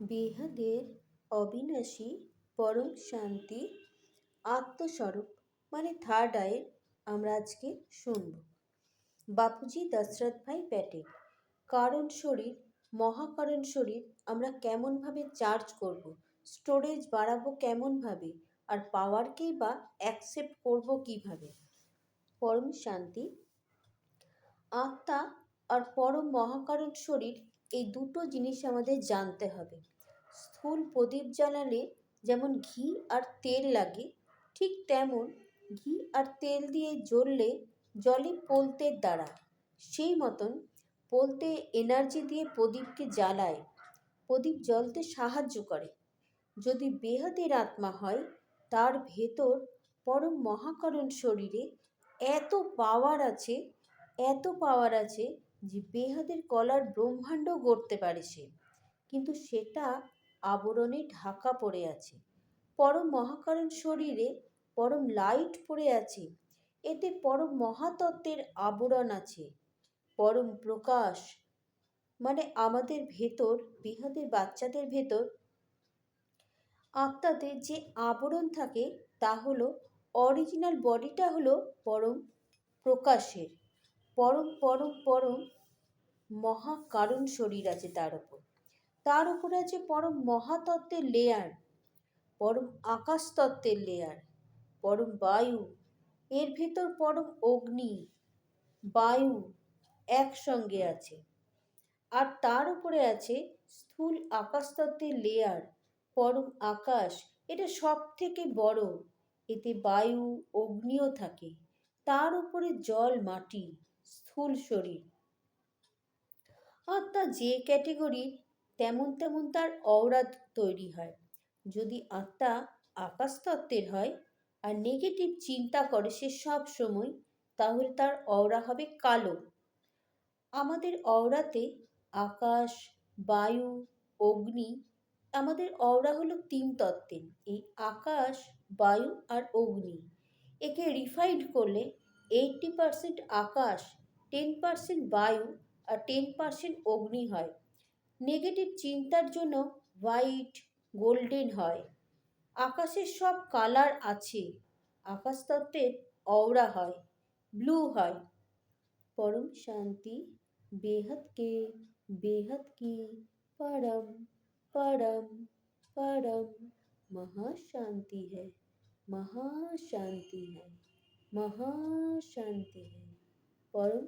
বেহাদের অবিনাশী পরম শান্তি, আত্মস্বরূপ মানে থার্ড আয়ের আমরা আজকে শুনব। বাপুজি দশরথ ভাই প্যাটেল কারণ শরীর, মহাকারণ শরীর আমরা কেমনভাবে চার্জ করব স্টোরেজ বাড়াবো কেমনভাবে, আর পাওয়ারকেই বা অ্যাকসেপ্ট করব কীভাবে? পরম শান্তি, আত্মা আর পরম মহাকারণ শরীর এই দুটো জিনিস আমাদের জানতে হবে। স্থূল প্রদীপ জ্বালালে যেমন ঘি আর তেল লাগে, ঠিক তেমন ঘি আর তেল দিয়ে জ্বললে জলে পোলতের দ্বারা। সেই মতন পোলতে এনার্জি দিয়ে প্রদীপকে জ্বালায়। প্রদীপ জ্বলতে সাহায্য করে। যদি বেহাদের আত্মা হয়, তার ভেতর পরম মহাকরণ শরীরে এত পাওয়ার আছে, এত পাওয়ার আছে যে বেহাদের কলার ব্রহ্মাণ্ড গড়তে পারে সে। কিন্তু সেটা আবরণে ঢাকা পড়ে আছে। পরম মহাকারণ শরীরে পরম লাইট পড়ে আছে। এতে পরম মহাতত্ত্বের আবরণ আছে। পরম প্রকাশ মানে আমাদের ভেতর, বিহাদের বাচ্চাদের ভেতর। আত্মাদের যে আবরণ থাকে, তা হলো অরিজিনাল বডিটা হলো পরম প্রকাশের। পরম পরম পরম মহাকারণ শরীর আছে তার উপর তার উপর আছে পরম মহাতত্ত্বের লেয়ার পরম আকাশতত্ত্বের লেয়ার পরম বায়ু। এর ভেতর পরম অগ্নি, বায়ু একসঙ্গে আছে। আর তার উপরে আছে স্থূল আকাশতত্ত্বের লেয়ার পরম আকাশ। এটা সব থেকে বড়। এতে বায়ু, অগ্নিও থাকে। তার উপরে জল, মাটি। স্থূল শরীর। আত্মা যে ক্যাটেগরির তেমন তেমন তার অওরা তৈরি হয়। যদি আত্মা আকাশতত্ত্বের হয় আর নেগেটিভ চিন্তা করে সে সব সময়, তাহলে তার অওরা হবে কালো। আমাদের অওরাতে আকাশ, বায়ু, অগ্নি, আমাদের অওরা হলো তিন তত্ত্বের। এই আকাশ, বায়ু আর অগ্নি। একে রিফাইন্ড করলে এইটটি পারসেন্ট আকাশ টেন পারসেন্ট বায়ু আর টেন পারসেন্ট অগ্নি হয় নেগেটিভ চিন্তার জন্য হোয়াইট গোল্ডেন হয় আকাশের সব কালার আছে আকাশতত্ত্বের অওরা হয় ব্লু হয় পরম শান্তি बेहद के बेहद की परम परम परम महाशांति है महाशांति है महाशांति है পরম